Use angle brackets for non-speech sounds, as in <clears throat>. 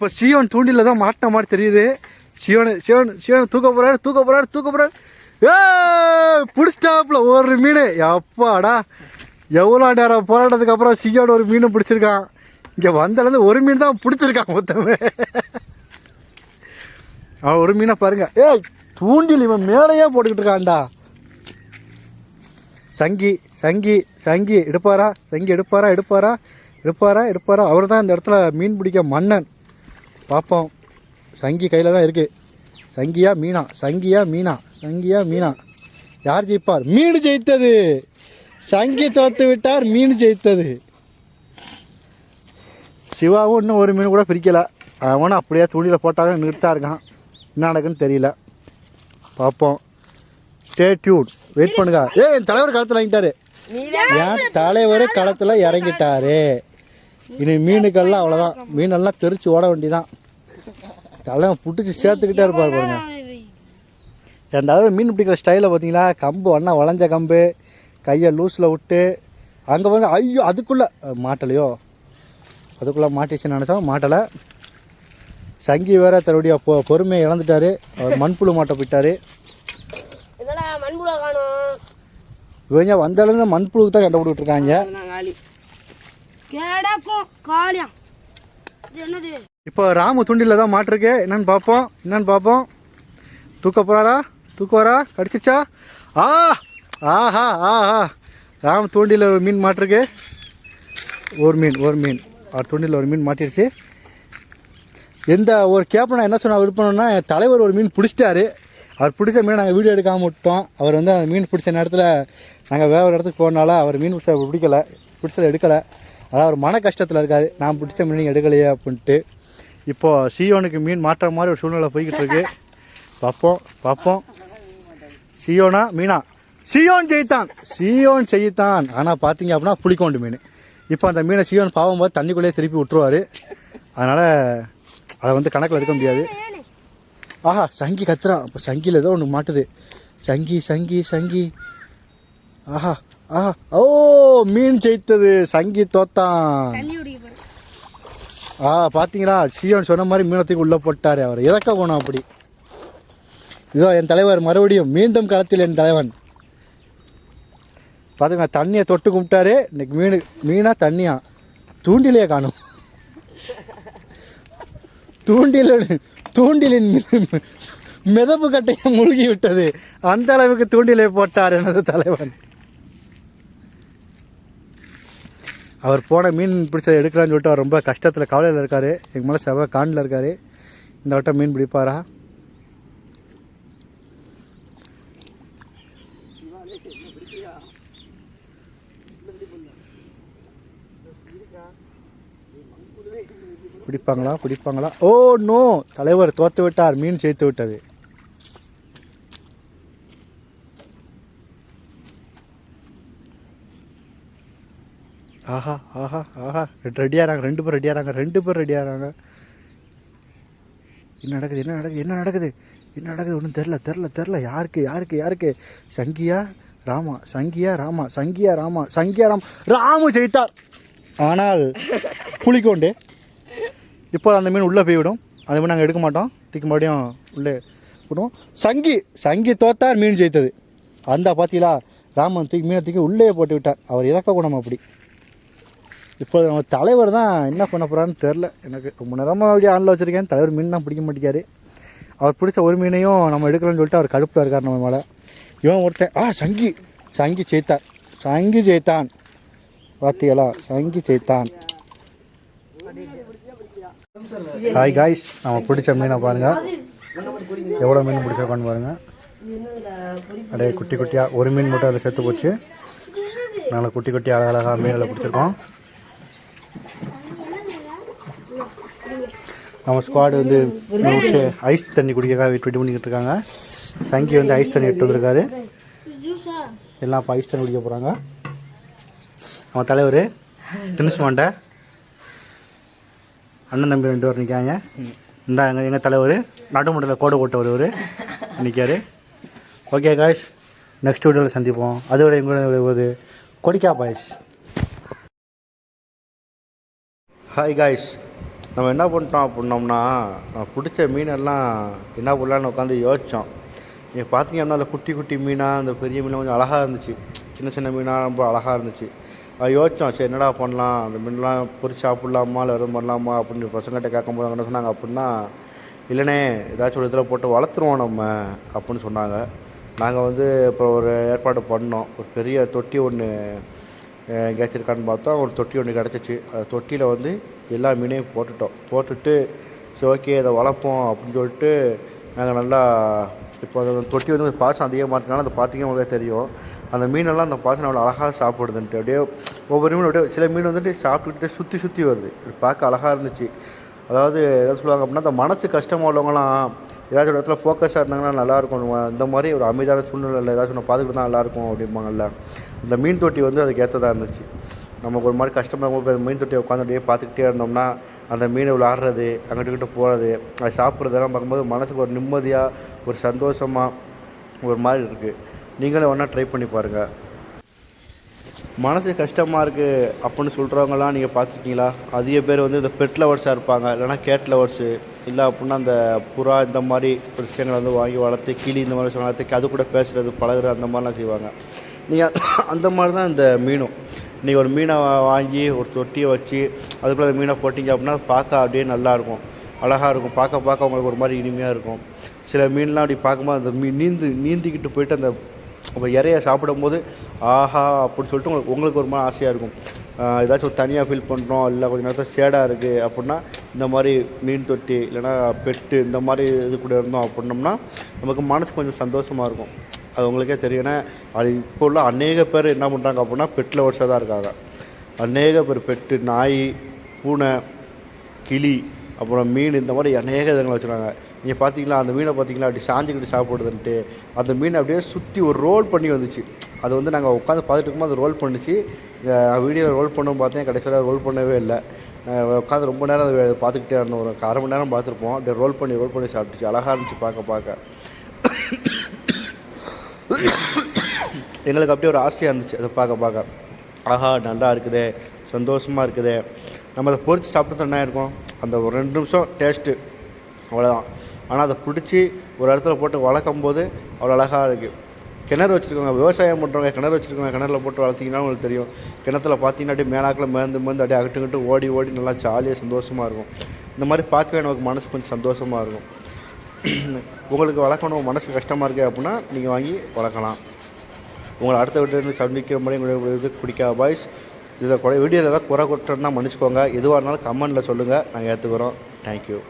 இப்போ சியோன் தூண்டில தான் மாட்டின மாதிரி தெரியுது. சிவன் சிவன் சிவன் தூக்க போறாரு தூக்க போறாரு தூக்க போறாரு. ஏ பிடிச்சிட்டாப்புல ஒரு மீன். எப்பாடா. எவ்வளோ நேரம் போராட்டத்துக்கு அப்புறம் சியோன் ஒரு மீன் பிடிச்சிருக்கான். இங்கே வந்தலேருந்து ஒரு மீன் தான் பிடிச்சிருக்கான் மொத்தமே. அவன் ஒரு மீனை பாருங்க. ஏய் தூண்டில் இவன் மேலேயே போட்டுக்கிட்டு இருக்கான்டா. சங்கி சங்கி சங்கி எடுப்பாரா? சங்கி எடுப்பாரா எடுப்பாரா? எடுப்பாரா எடுப்பாரா? அவர் தான் இந்த இடத்துல மீன் பிடிக்க மன்னன். பார்ப்போம் சங்கி கையில் தான் இருக்குது சங்கியா மீனா சங்கியா மீனா சங்கியா மீனா. யார் ஜெயிப்பார்? மீன் ஜெயித்தது. சங்கி தோத்து விட்டார் மீன் ஜெயித்தது. சிவாவும் இன்னும் ஒரு மீன் கூட பிரிக்கலை. அவனும் அப்படியே தூண்டியில் போட்டாலும் நிறுத்தா இருக்கான். என்ன நடக்குன்னு தெரியல. பார்ப்போம் ஸ்டே டியூன் வெயிட் பண்ணுங்க. ஏ என் தலைவர் களத்தில் இறங்கிட்டாரு. என் தலைவர் களத்தில் இறங்கிட்டாரு. இனி மீனுக்கெல்லாம் அவ்வளோதான் மீனெல்லாம் தெரிச்சு ஓட வேண்டிதான். தலைவன் புட்டிச்சு சேர்த்துக்கிட்டே இருப்பார் பாருங்க. ரெண்டாவது மீன் பிடிக்கிற ஸ்டைலில் பார்த்தீங்களா கம்பு ஒன்றா வளைஞ்ச கம்பு கையை லூஸில் விட்டு அங்கே வந்து ஐயோ அதுக்குள்ளே மாட்டலையோ? அதுக்குள்ளே மாட்டிச்சுன்னு நினச்சோம் மாட்டலை. சங்கி வேற தன்னுடைய பொ பொறுமையை இழந்துட்டாரு. அவர் மண்புழு மாட்ட போயிட்டாரு. இவங்க வந்தாலும் மண்புழுக்கு தான் கண்டுபிடிட்டு இருக்காங்க இப்போ ராமு துண்டில் தான் மாட்டிருக்கு என்னென்னு பார்ப்போம். என்னென்னு பார்ப்போம். தூக்க போகிறாரா தூக்குவாரா கடிச்சிச்சா ஆ! ஆஹா ஆஹா. ராமு தூண்டில் ஒரு மீன் மாட்டிருக்கு ஒரு மீன் ஒரு மீன். அவர் தூண்டில் ஒரு மீன் மாட்டிருச்சு. எந்த ஒரு கேப்டன் என்ன சொன்ன விருப்பம்னா என் தலைவர் ஒரு மீன் பிடிச்சிட்டாரு. அவர் பிடிச்ச மீனை நாங்கள் வீடியோ எடுக்காமல் விட்டோம் அவர் வந்து அந்த மீன் பிடிச்ச நேரத்தில் நாங்கள் வேற ஒரு இடத்துக்கு போனால அவர் மீன் பிடிச்ச பிடிக்கல. பிடிச்சதை எடுக்கலை. அதாவது அவர் மன கஷ்டத்தில் இருக்கார். நான் பிடிச்ச மீன் எடுக்கலையே அப்படின்ட்டு. இப்போது சியோனுக்கு மீன் மாற்ற மாதிரி ஒரு சூழ்நிலை போய்கிட்டு இருக்கு. பார்ப்போம் பார்ப்போம். சியோனா மீனா? சியோன் ஜெயித்தான். சியோன் செய்தான். ஆனால் பார்த்தீங்க அப்படின்னா புளிக்கோண்டு மீன். இப்போ அந்த மீனை சியோன் பாவம் போது தண்ணிக்குள்ளேயே திருப்பி விட்டுருவாரு. அதனால் அதை வந்து கணக்கில் எடுக்க முடியாது. ஆஹா சங்கி கத்துறான் அப்போ சங்கியில் ஏதோ ஒன்று மாட்டுது. சங்கி சங்கி சங்கி. ஆஹா ஆஹா. ஓ மீன் ஜெயித்தது. சங்கி தோத்தான். ஆ பார்த்தீங்களா சீவன் சொன்ன மாதிரி மீனத்துக்கு உள்ளே போட்டார் அவர். இறக்க போனோம் அப்படி? இதோ என் தலைவர் மறுபடியும் மீண்டும் களத்தில் என் தலைவன். பார்த்துங்க தண்ணியை தொட்டு கும்பிட்டாரு. இன்னைக்கு மீன் மீனாக தண்ணியா? தூண்டிலே காணும். தூண்டில் தூண்டிலின் மிதப்பு கட்டையை மூழ்கி விட்டது. அந்த அளவுக்கு தூண்டிலை போட்டார் எனது தலைவன். அவர் போன மீன் பிடிச்சதை எடுக்கலான்னு சொல்லிட்டு அவர் ரொம்ப கஷ்டத்தில் கவலையில் இருக்கார். எங்கள் மேலே செவ காண்டில் இருக்கார். இந்த வட்டம் மீன் பிடிப்பாரா? பிடிப்பாங்களா? பிடிப்பாங்களா? Oh no! தலைவர் தோத்து விட்டார் மீன் சேர்த்து விட்டது. ஆஹா ஆஹா ஆஹா. ரெடியாகிறாங்க ரெண்டு பேர் ரெடியாகிறாங்க ரெண்டு பேர் ரெடியாகிறாங்க என்ன நடக்குது என்ன நடக்குது என்ன நடக்குது? என்ன நடக்குது? ஒன்றும் தெரில தெரில தெரில யாருக்கு யாருக்கு யாருக்கு? சங்கியா ராமா சங்கியா ராமா சங்கியா ராமா சங்கியா ராம். ராமு ஜெயித்தார். ஆனால் புளிக்கோண்டு இப்போ அந்த மீன் உள்ளே போய்விடும். அந்த மீன் நாங்கள் எடுக்க மாட்டோம். தூக்கி மறுபடியும் உள்ளே விடுவோம் சங்கி சங்கி தோத்தார் மீன் ஜெயித்தது. அந்த பார்த்தீங்களா ராமன் தூக்கி மீனை தூக்கி உள்ளே போட்டு விட்டார். அவர் இறக்க குணம் அப்படி. இப்போது நம்ம தலைவர் தான் என்ன பண்ண போகிறான்னு தெரில எனக்கு ரொம்ப நேரமாக அப்படியே ஆனில் வச்சுருக்கேன். தலைவர் மீன் தான் பிடிக்க மாட்டேங்காரு அவர் பிடிச்ச ஒரு மீனையும் நம்ம எடுக்கலாம்னு சொல்லிட்டு அவர் கடுப்பில் இருக்கார் நம்ம மேலே. இவன் ஒருத்தன் ஆ சங்கி சங்கி ஜெயித்தார். சங்கி ஜெயித்தான். பார்த்தீங்களா சங்கி ஜெயித்தான். ஹாய் காய்ஸ் நம்ம பிடிச்ச மீனை பாருங்கள் எவ்வளோ மீன் பிடிச்சிருக்கோன்னு பாருங்கள் அப்படியே குட்டி குட்டியாக ஒரு மீன் மட்டும் அதில் சேர்த்து போச்சு. நாங்கள் குட்டி குட்டி அழகழகாக மீனில் பிடிச்சிருக்கோம். நம்ம ஸ்குவாடு வந்து ஐஸ் தண்ணி குடிக்கிறக்காக வெயிட் வெயிட் பண்ணிக்கிட்டு இருக்காங்க. சங்கி வந்து ஐஸ் தண்ணி எடுத்து வந்திருக்காரு. எல்லாம் இப்போ ஐஸ் தண்ணி குடிக்க போகிறாங்க நம்ம தலைவர் தினுசு மாண்ட. அண்ணன் தம்பி ரெண்டு பேர் நிற்காங்க இந்த எங்கள் எங்கள் தலைவர் நடுமுறையில் கோடு போட்டு ஒருவர் நிற்காரு ஓகே காய்ஸ் நெக்ஸ்ட் வீடியோவில் சந்திப்போம். அதோட எங்களோட ஒரு கொடிக்கா பாய்ஸ். ஹாய் காய்ஸ் நம்ம என்ன பண்ணிட்டோம் அப்படின்னோம்னா நம்ம பிடிச்ச மீனெல்லாம் என்ன பண்ணலான்னு உட்காந்து யோசித்தோம் நீங்கள் பார்த்தீங்க அப்படின்னா அதில் குட்டி குட்டி மீனாக அந்த பெரிய மீனாக கொஞ்சம் அழகாக இருந்துச்சு. சின்ன சின்ன மீனாக ரொம்ப அழகாக இருந்துச்சு. அது யோசித்தோம் சரி என்னடா பண்ணலாம்? அந்த மீன்லாம் பொறிச்சு சாப்பிட்லாமா? இல்லை எதுவும் பண்ணலாமா? அப்படின்னு பசங்கள்கிட்ட கேட்கும்போது அவங்க என்ன சொன்னாங்க அப்படின்னா இல்லைனே ஏதாச்சும் ஒரு இதில் போட்டு வளர்த்துருவோம் நம்ம அப்படின்னு சொன்னாங்க. நாங்கள் வந்து இப்போ ஒரு ஏற்பாடு பண்ணோம். ஒரு பெரிய தொட்டி ஒன்று எங்கேயாச்சும் இருக்கான்னு பார்த்தோம் ஒரு தொட்டி ஒன்று கிடச்சிச்சு. அந்த தொட்டியில் வந்து எல்லா மீனையும் போட்டுட்டோம். போட்டுட்டு சரி ஓகே இதை வளர்ப்போம் அப்படின்னு சொல்லிட்டு நாங்கள் நல்லா இப்போ அந்த தொட்டி வந்து பாசம் அதிகமாக இருக்கனால அந்த பார்த்தீங்க உங்களுக்கே தெரியும். அந்த மீனெல்லாம் அந்த பாசம் அவ்வளோ அழகாக சாப்பிடுதுன்ட்டு. அப்படியே ஒவ்வொரு மீன் அப்படியே சில மீன் வந்துட்டு சாப்பிட்டுக்கிட்டு சுற்றி சுற்றி வருது. பார்க்க அழகாக இருந்துச்சு. அதாவது என்ன சொல்லுவாங்க அப்படின்னா அந்த மனசு கஷ்டமாக உள்ளவங்களாம் ஏதாச்சும் ஒரு இடத்துல ஃபோக்கஸாக இருந்தாங்கன்னா நல்லாயிருக்கும். இந்த மாதிரி ஒரு அமைதியான சூழ்நிலையில் ஏதாச்சும் ஒன்று பார்த்துக்கிட்டு தான் நல்லாயிருக்கும் அப்படிம்பாங்கல்ல. இந்த மீன் தொட்டி வந்து அதுக்கு ஏற்றதாக இருந்துச்சு. நமக்கு ஒரு மாதிரி கஷ்டமாக போய் அந்த மீன் தொட்டியை உட்காந்து அப்படியே பார்த்துக்கிட்டே இருந்தோம்னா அந்த மீனை விளாட்றது அங்கிட்டு கிட்ட போகிறது அது சாப்பிட்றதெல்லாம் பார்க்கும்போது மனசுக்கு ஒரு நிம்மதியாக ஒரு சந்தோஷமாக ஒரு மாதிரி இருக்குது நீங்களும் ஒன்றா ட்ரை பண்ணி பாருங்கள் மனசு கஷ்டமாக இருக்குது அப்படின்னு சொல்கிறவங்களாம் நீங்கள் பார்த்துருக்கீங்களா? அதிக பேர் வந்து இந்த பெட் லவர்ஸாக இருப்பாங்க. இல்லைனா கேட் லவர்ஸு இல்லை அப்படின்னா அந்த புறா இந்த மாதிரி ஒரு விஷயங்களை வந்து வாங்கி வளர்த்து கிளி இந்த மாதிரி வளர்த்து அது கூட பேசுகிறது பழகுறது அந்த மாதிரிலாம் செய்வாங்க. நீங்கள் அந்த மாதிரி தான் இந்த மீனும் நீங்கள் ஒரு மீனை வாங்கி ஒரு தொட்டியை வச்சு அதுக்குள்ளே அந்த மீனை போட்டிங்க அப்படின்னா பார்க்க அப்படியே நல்லாயிருக்கும் அழகாக இருக்கும். பார்க்க பார்க்க உங்களுக்கு ஒரு மாதிரி இனிமையாக இருக்கும். சில மீன்லாம் அப்படி பார்க்கும்போது அந்த மீன் நீந்து நீந்திக்கிட்டு போயிட்டு அந்த அப்போ இறைய சாப்பிடும்போது ஆஹா அப்படின்னு சொல்லிட்டு உங்களுக்கு உங்களுக்கு ஒரு மாதிரி ஆசையாக இருக்கும். ஏதாச்சும் ஒரு தனியாக ஃபீல் பண்ணுறோம் இல்லை கொஞ்சம் நேரத்தில் சேடாக இருக்குது அப்படின்னா இந்த மாதிரி மீன் தொட்டி இல்லைன்னா பெட்டு இந்த மாதிரி இது கூட இருந்தோம் அப்படின்னோம்னா நமக்கு மனசு கொஞ்சம் சந்தோஷமாக இருக்கும். அது உங்களுக்கே தெரியும். ஏன்னா அது இப்போ உள்ள அநேக பேர் என்ன பண்ணுறாங்க அப்படின்னா பெட்டில் வருஷம் தான் இருக்காங்க. அநேக பேர் பெட்டு நாய் பூனை கிளி அப்புறம் மீன் இந்த மாதிரி அநேக இதுங்களை வச்சுருக்காங்க. நீங்கள் பார்த்தீங்களா அந்த மீனை பார்த்தீங்களா அப்படி சாஞ்சிக்கிட்டு சாப்பிடுதுன்ட்டு அந்த மீன் அப்படியே சுற்றி ஒரு ரோல் பண்ணி வந்துச்சு. அது வந்து நாங்கள் உட்காந்து பார்த்துட்டு இருக்கும்போது அது ரோல் பண்ணுச்சு. வீடியோவில் ரோல் பண்ணும் பார்த்தேன் கடைசியில் ரோல் பண்ணவே இல்லை. உட்காந்து ரொம்ப நேரம் அதை பார்த்துக்கிட்டே இருந்தோம். ஒரு அரை மணி நேரம் பார்த்துருப்போம். அப்படியே ரோல் பண்ணி ரோல் பண்ணி சாப்பிட்டுச்சு. அழகாக இருந்துச்சு பார்க்க பார்க்க. எங்களுக்கு அப்படியே ஒரு ஆசையாக இருந்துச்சு. அதை பார்க்க பார்க்க. ஆஹா நல்லா இருக்குதே. சந்தோஷமாக இருக்குதே. நம்ம அதை பொறித்து சாப்பிட்டு என்ன இருக்கும் அந்த ஒரு ரெண்டு நிமிஷம் டேஸ்ட்டு அவ்வளோதான் ஆனால் அதை பிடிச்சி ஒரு இடத்துல போட்டு வளர்க்கும் போது அவ்வளோ அழகாக இருக்குது கிணறு வச்சுருக்கோங்க விவசாயம் பண்ணுறவங்க கிணறு வச்சுருக்கோங்க கிணறுல போட்டு வளர்த்திங்கன்னா உங்களுக்கு தெரியும். கிணத்துல பார்த்தீங்கன்னா அப்படியே மேலாக்கில் மேந்து மேந்து அப்படியே அகட்டுக்கிட்டு ஓடி ஓடி நல்லா ஜாலியாக சந்தோஷமாக இருக்கும். இந்த மாதிரி பார்க்கவே நமக்கு மனசு கொஞ்சம் சந்தோஷமாக இருக்கும். <clears throat> உங்களுக்கு வளர்க்கணும் மனசு கஷ்டமாக இருக்குது அப்படின்னா நீங்கள் வாங்கி வளர்க்கலாம். உங்களை அடுத்த வீட்டிலேருந்து சந்திக்கிற மாதிரி உங்களுக்கு இது பிடிக்காத பாய்ஸ் இதில் குறை வீடியோவில் ஏதாவது குறை கொட்டுறதுனா மன்னிச்சுக்கோங்க. எதுவாக இருந்தாலும் கமெண்டில் சொல்லுங்கள் நாங்கள் ஏற்றுக்கிறோம் தேங்க்யூ